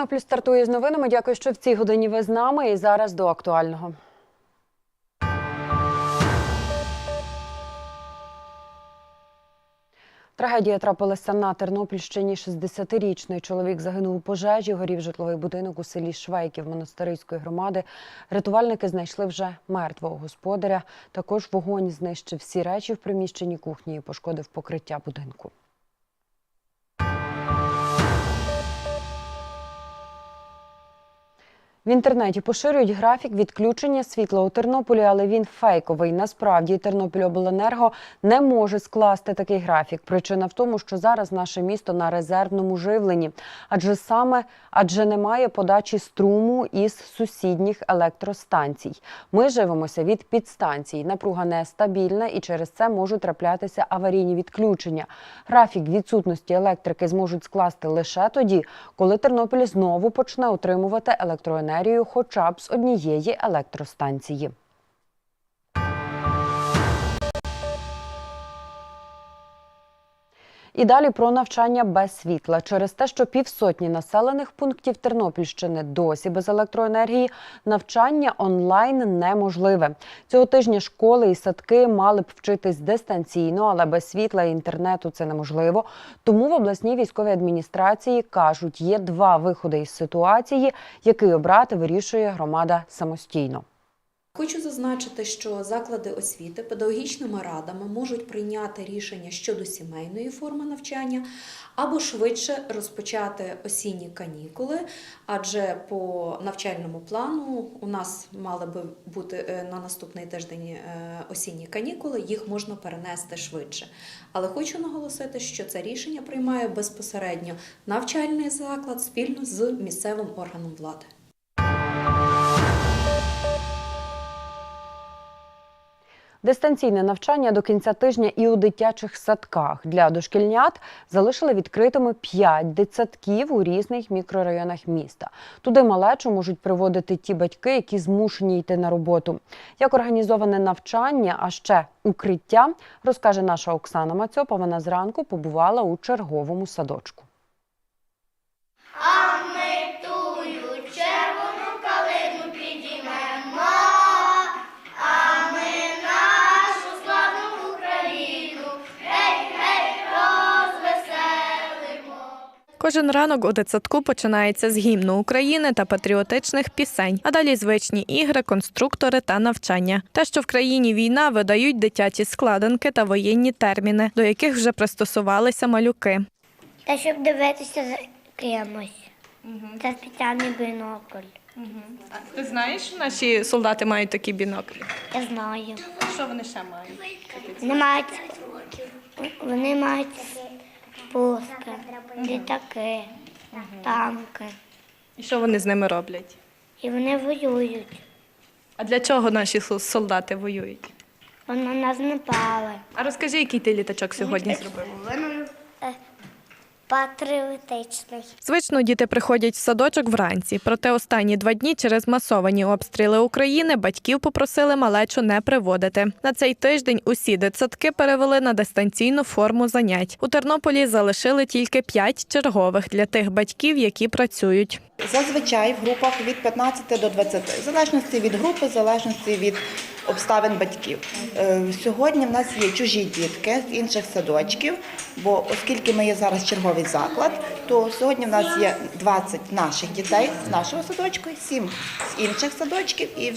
Тернопіль стартує з новинами. Дякую, що в цій годині ви з нами. І зараз до актуального. Трагедія трапилася на Тернопільщині. 60-річний чоловік загинув у пожежі. Горів житловий будинок у селі Швейків монастирської громади. Рятувальники знайшли вже мертвого господаря. Також вогонь знищив всі речі в приміщенні кухні і пошкодив покриття будинку. В інтернеті поширюють графік відключення світла у Тернополі, але він фейковий. Насправді Тернопільобленерго не може скласти такий графік. Причина в тому, що зараз наше місто на резервному живленні, адже саме адже немає подачі струму із сусідніх електростанцій. Ми живемося від підстанцій. Напруга нестабільна і через це можуть траплятися аварійні відключення. Графік відсутності електрики зможуть скласти лише тоді, коли Тернопіль знову почне отримувати електроенергію хоча б з однієї електростанції. І далі про навчання без світла. Через те, що півсотні населених пунктів Тернопільщини досі без електроенергії, навчання онлайн неможливе. Цього тижня школи і садки мали б вчитись дистанційно, але без світла і інтернету це неможливо. Тому в обласній військовій адміністрації кажуть, є два виходи із ситуації, який обрати вирішує громада самостійно. Хочу зазначити, що заклади освіти педагогічними радами можуть прийняти рішення щодо сімейної форми навчання або швидше розпочати осінні канікули, адже по навчальному плану у нас мали би бути е, на наступний тиждень е, осінні канікули, їх можна перенести швидше. Але хочу наголосити, що це рішення приймає безпосередньо навчальний заклад спільно з місцевим органом влади. Дистанційне навчання до кінця тижня і у дитячих садках для дошкільнят залишили відкритими 5 дитсадків у різних мікрорайонах міста. Туди малечу можуть приводити ті батьки, які змушені йти на роботу. Як організоване навчання, а ще укриття, розкаже наша Оксана Мацьопа. Вона зранку побувала у черговому садочку. А Кожен ранок у дитсадку починається з гімну України та патріотичних пісень, а далі звичні ігри, конструктори та навчання. Те, що в країні війна, видають дитячі складинки та воєнні терміни, до яких вже пристосувалися малюки. Та щоб дивитися за кимось. Це спеціальний бінокль. Ти знаєш, що наші солдати мають такі біноклі? Я знаю. Що вони ще мають? Вони мають, вони мають пуски, літаки, танки. І що вони з ними роблять? І вони воюють. А для чого наші солдати воюють? Вони нас нас напали. А розкажи, який ти літачок сьогодні зробив? Патріотичний. Звично діти приходять в садочок вранці, проте останні два дні через масовані обстріли України батьків попросили малечу не приводити. На цей тиждень усі дитсадки перевели на дистанційну форму занять. У Тернополі залишили тільки п'ять чергових для тих батьків, які працюють. Зазвичай в групах від 15 до 20, в залежності від групи, в залежності від обставин батьків. Е, Сьогодні в нас є чужі дітки з інших садочків, бо оскільки ми є зараз черговий заклад, то сьогодні в нас є 20 наших дітей з нашого садочку, 7 з інших садочків і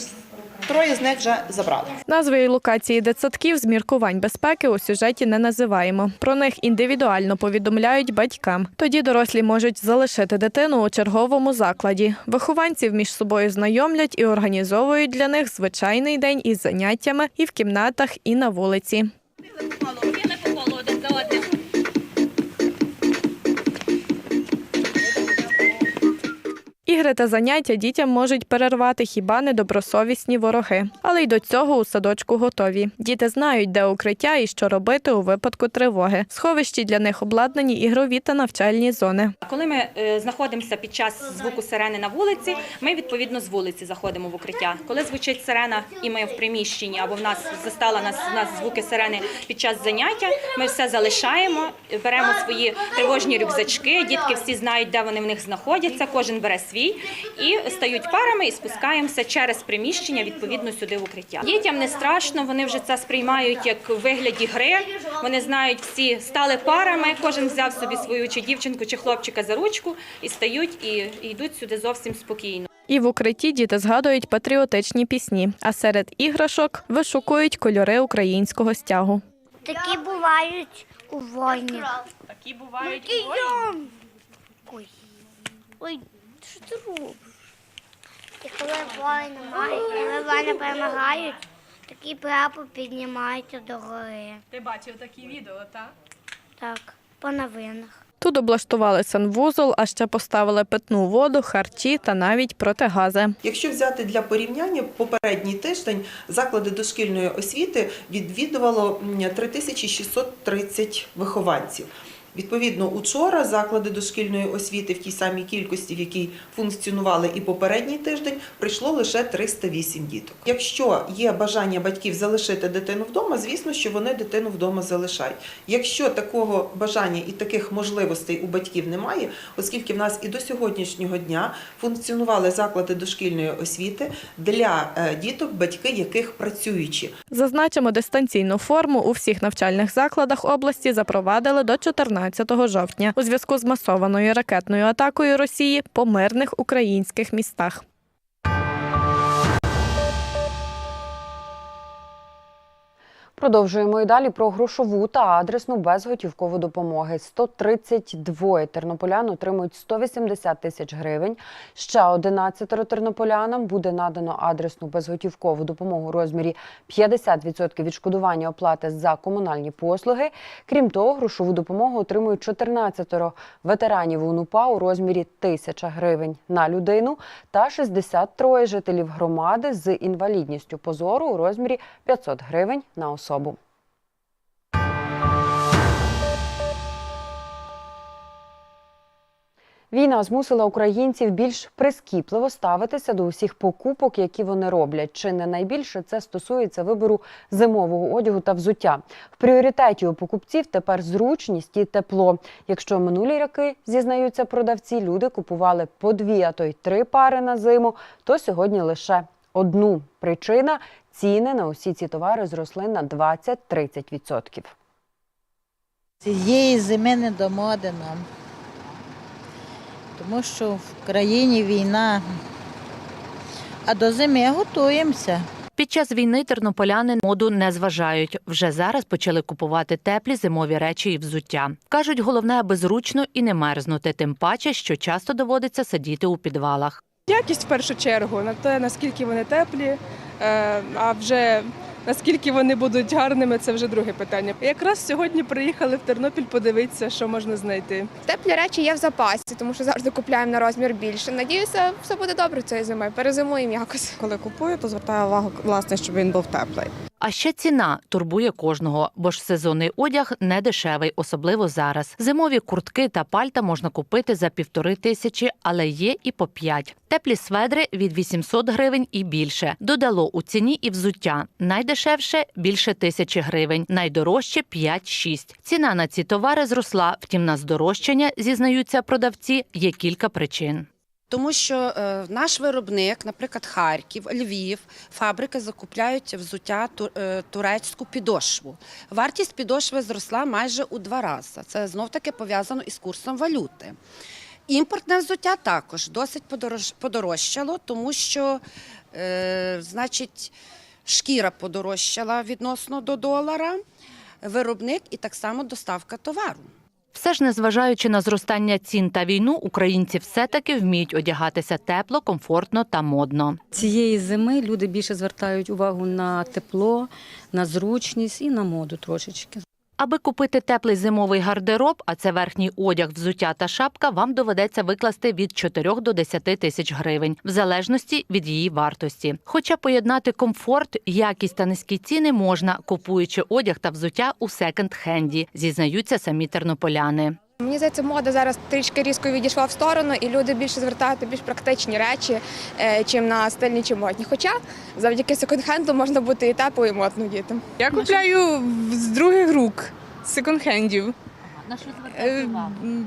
троє з них вже забрали. Назви і локації дитсадків з міркувань безпеки у сюжеті не називаємо. Про них індивідуально повідомляють батькам. Тоді дорослі можуть залишити дитину у черговому закладі. Вихованців між собою знайомлять і організовують для них звичайний день із заняттями і в кімнатах, і на вулиці. Ігри та заняття дітям можуть перервати хіба недобросовісні вороги. Але й до цього у садочку готові. Діти знають, де укриття і що робити у випадку тривоги. Сховищі для них обладнані ігрові та навчальні зони. Коли ми е, знаходимося під час звуку сирени на вулиці, ми відповідно з вулиці заходимо в укриття. Коли звучить сирена, і ми в приміщенні або в нас застала нас, нас звуки сирени під час заняття, ми все залишаємо, беремо свої тривожні рюкзачки. Дітки всі знають, де вони в них знаходяться. Кожен бере свій і стають парами і спускаємося через приміщення відповідно сюди в укриття. Дітям не страшно, вони вже це сприймають як у вигляді гри. Вони знають всі стали парами. Кожен взяв собі свою чи дівчинку, чи хлопчика за ручку і стають і, і йдуть сюди зовсім спокійно. І в укритті діти згадують патріотичні пісні, а серед іграшок вишукують кольори українського стягу. Такі бувають у війні. Такі бувають. Ой. Ой, що ти робиш? І коли воїни мають, коли воїни перемагають, такий прапор піднімається до гори. Ти бачив такі відео, так? Так, по новинах. Тут облаштували санвузол, а ще поставили питну воду, харчі та навіть протигази. Якщо взяти для порівняння, попередній тиждень заклади дошкільної освіти відвідувало м, 3630 вихованців. Відповідно, учора заклади дошкільної освіти в тій самій кількості, в якій функціонували і попередній тиждень, прийшло лише 308 діток. Якщо є бажання батьків залишити дитину вдома, звісно, що вони дитину вдома залишають. Якщо такого бажання і таких можливостей у батьків немає, оскільки в нас і до сьогоднішнього дня функціонували заклади дошкільної освіти для е, діток, батьки яких працюючі. Зазначимо, дистанційну форму у всіх навчальних закладах області запровадили до 14 жовтня у зв'язку з масованою ракетною атакою Росії по мирних українських містах. Продовжуємо і далі про грошову та адресну безготівкову допомоги. 132 тернополян отримують 180 тисяч гривень. Ще 11 тернополянам буде надано адресну безготівкову допомогу у розмірі 50% відшкодування оплати за комунальні послуги. Крім того, грошову допомогу отримують 14 ветеранів УНУПА у розмірі 1000 гривень на людину та 63 жителів громади з інвалідністю позору у розмірі 500 гривень на особу. Війна змусила українців більш прискіпливо ставитися до усіх покупок, які вони роблять. Чи не найбільше це стосується вибору зимового одягу та взуття. В пріоритеті у покупців тепер зручність і тепло. Якщо минулі роки зізнаються продавці, люди купували по дві, а то й три пари на зиму, то сьогодні лише одну. Причина ціни на усі ці товари зросли на 20-30%. Цієї зими не до моди нам. Тому що в країні війна. А до зими готуємося. Під час війни тернополяни моду не зважають. Вже зараз почали купувати теплі зимові речі і взуття. Кажуть, головне, аби зручно і не мерзнути, тим паче, що часто доводиться сидіти у підвалах. Якість в першу чергу, на те, наскільки вони теплі, а вже наскільки вони будуть гарними, це вже друге питання. Якраз сьогодні приїхали в Тернопіль подивитися, що можна знайти. Теплі речі є в запасі, тому що завжди купляємо на розмір більше. Надіюся, все буде добре цієї зими. Перезимуємо якось. Коли купую, то звертаю увагу, власне, щоб він був теплий. А ще ціна турбує кожного, бо ж сезонний одяг не дешевий, особливо зараз. Зимові куртки та пальта можна купити за півтори тисячі, але є і по п'ять. Теплі сведри від 800 гривень і більше. Додало у ціні і взуття. Найдешевше більше тисячі гривень, найдорожче 5-6. Ціна на ці товари зросла. Втім, на здорожчання зізнаються продавці. Є кілька причин. Тому що е, наш виробник, наприклад, Харків, Львів, фабрики закупляють взуття е, турецьку підошву. Вартість підошви зросла майже у два рази. Це знов таки пов'язано із курсом валюти. Імпортне взуття також досить подорож- подорожчало, тому що, е, значить, шкіра подорожчала відносно до долара, виробник і так само доставка товару. Все ж, незважаючи на зростання цін та війну, українці все-таки вміють одягатися тепло, комфортно та модно. Цієї зими люди більше звертають увагу на тепло, на зручність і на моду трошечки. Аби купити теплий зимовий гардероб, а це верхній одяг, взуття та шапка, вам доведеться викласти від 4 до 10 тисяч гривень, в залежності від її вартості. Хоча поєднати комфорт, якість та низькі ціни можна, купуючи одяг та взуття у секонд-хенді, зізнаються самі тернополяни. Мені здається, мода зараз трішки різко відійшла в сторону, і люди більше звертають на більш практичні речі, е, чим на стильні чи модні. Хоча завдяки секонд-хенду можна бути і тепло, і модно дітям. Я купляю з других рук, секонд-хендів. Е,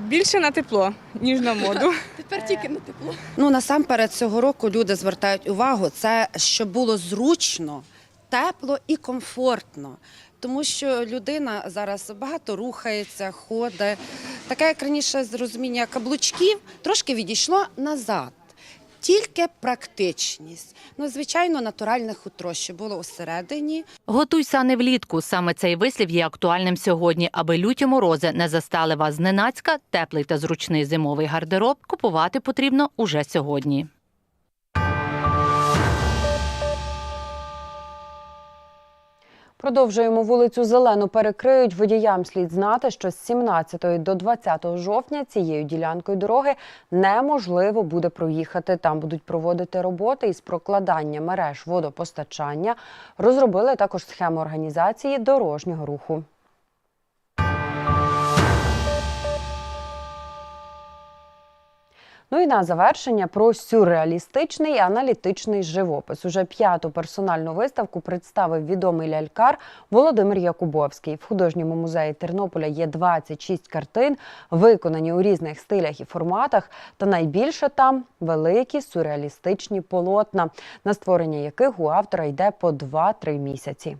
Більше на тепло, ніж на моду. Тепер тільки на тепло. Ну насамперед цього року люди звертають увагу, це щоб було зручно, тепло і комфортно. Тому що людина зараз багато рухається, ходить. Таке, як раніше з розуміння каблучків, трошки відійшло назад. Тільки практичність. Ну, звичайно, натуральне хутро, що було усередині. Готуйся не влітку. Саме цей вислів є актуальним сьогодні, аби люті морози не застали вас зненацька. Теплий та зручний зимовий гардероб купувати потрібно уже сьогодні. Продовжуємо вулицю Зелену перекриють. Водіям слід знати, що з 17 до 20 жовтня цією ділянкою дороги неможливо буде проїхати. Там будуть проводити роботи із прокладання мереж водопостачання. Розробили також схему організації дорожнього руху. Ну і на завершення про сюрреалістичний аналітичний живопис. Уже п'яту персональну виставку представив відомий лялькар Володимир Якубовський. В художньому музеї Тернополя є 26 картин, виконані у різних стилях і форматах. Та найбільше там великі сюрреалістичні полотна, на створення яких у автора йде по 2-3 місяці.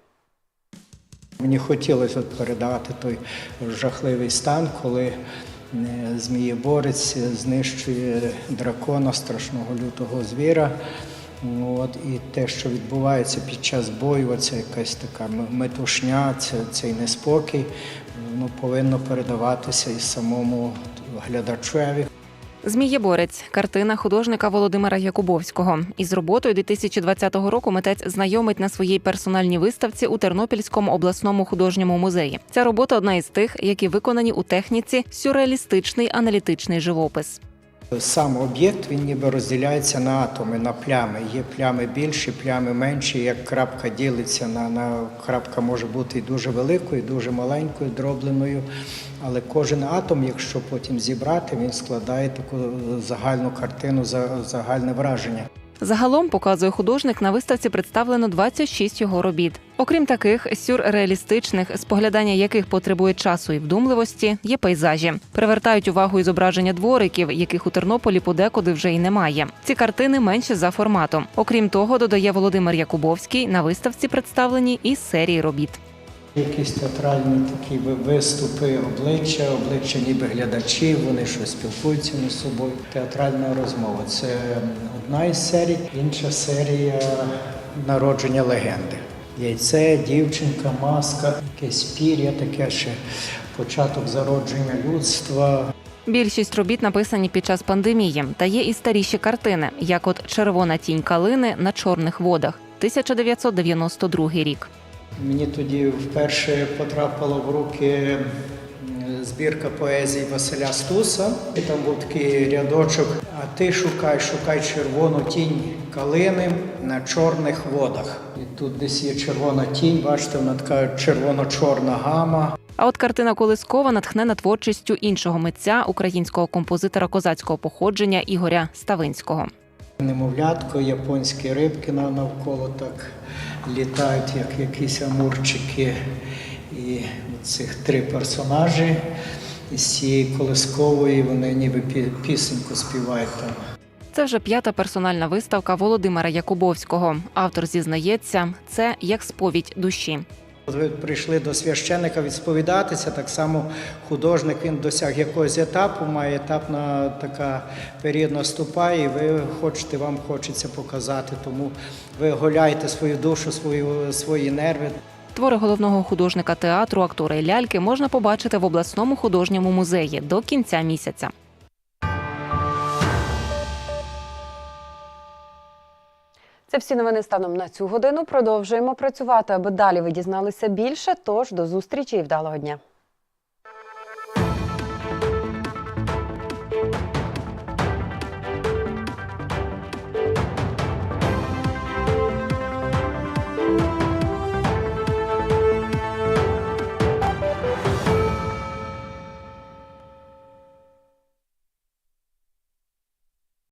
Мені хотілося от передати той жахливий стан, коли змієборець знищує дракона, страшного лютого звіра. От, і те, що відбувається під час бою, це якась така метушня, це, цей неспокій, воно повинно передаватися і самому глядачеві. Змієборець картина художника Володимира Якубовського. Із роботою 2020 року митець знайомить на своїй персональній виставці у Тернопільському обласному художньому музеї. Ця робота одна із тих, які виконані у техніці сюрреалістичний аналітичний живопис. Сам об'єкт він ніби розділяється на атоми, на плями. Є плями більші, плями менші. Як крапка ділиться на, на крапка може бути і дуже великою, і дуже маленькою, дробленою. Але кожен атом, якщо потім зібрати, він складає таку загальну картину, загальне враження. Загалом показує художник на виставці представлено 26 його робіт. Окрім таких сюрреалістичних, споглядання яких потребує часу і вдумливості, є пейзажі. Привертають увагу і зображення двориків, яких у Тернополі подекуди вже й немає. Ці картини менші за форматом. Окрім того, додає Володимир Якубовський, на виставці представлені і серії робіт. Якісь театральні такі ви- виступи, обличчя, обличчя ніби глядачів, вони щось спілкуються між собою. Театральна розмова. Це одна із серій, інша серія народження легенди. Яйце, дівчинка, маска, якесь пір'я, таке ще початок зародження людства. Більшість робіт написані під час пандемії, та є і старіші картини, як от Червона тінь калини на чорних водах, 1992 рік. Мені тоді вперше потрапила в руки е, збірка поезії Василя Стуса. І там був такий рядочок. А ти шукай, шукай червону тінь калини на чорних водах. І тут десь є червона тінь, бачите, вона така червоно-чорна гама. А от картина Колискова натхнена творчістю іншого митця, українського композитора козацького походження Ігоря Ставинського. Немовлятко, японські рибки навколо так літають, як якісь амурчики. І цих три персонажі із цієї колискової вони ніби пі- пісеньку співають там. Це вже п'ята персональна виставка Володимира Якубовського. Автор зізнається, це як сповідь душі. Ви прийшли до священника відсповідатися, так само художник він досяг якогось етапу, має етап на така період наступає, і ви хочете, вам хочеться показати. Тому ви голяєте свою душу, свою, свої нерви. Твори головного художника театру, актора і ляльки можна побачити в обласному художньому музеї до кінця місяця. Це всі новини станом на цю годину. Продовжуємо працювати, аби далі ви дізналися більше. Тож до зустрічі і вдалого дня.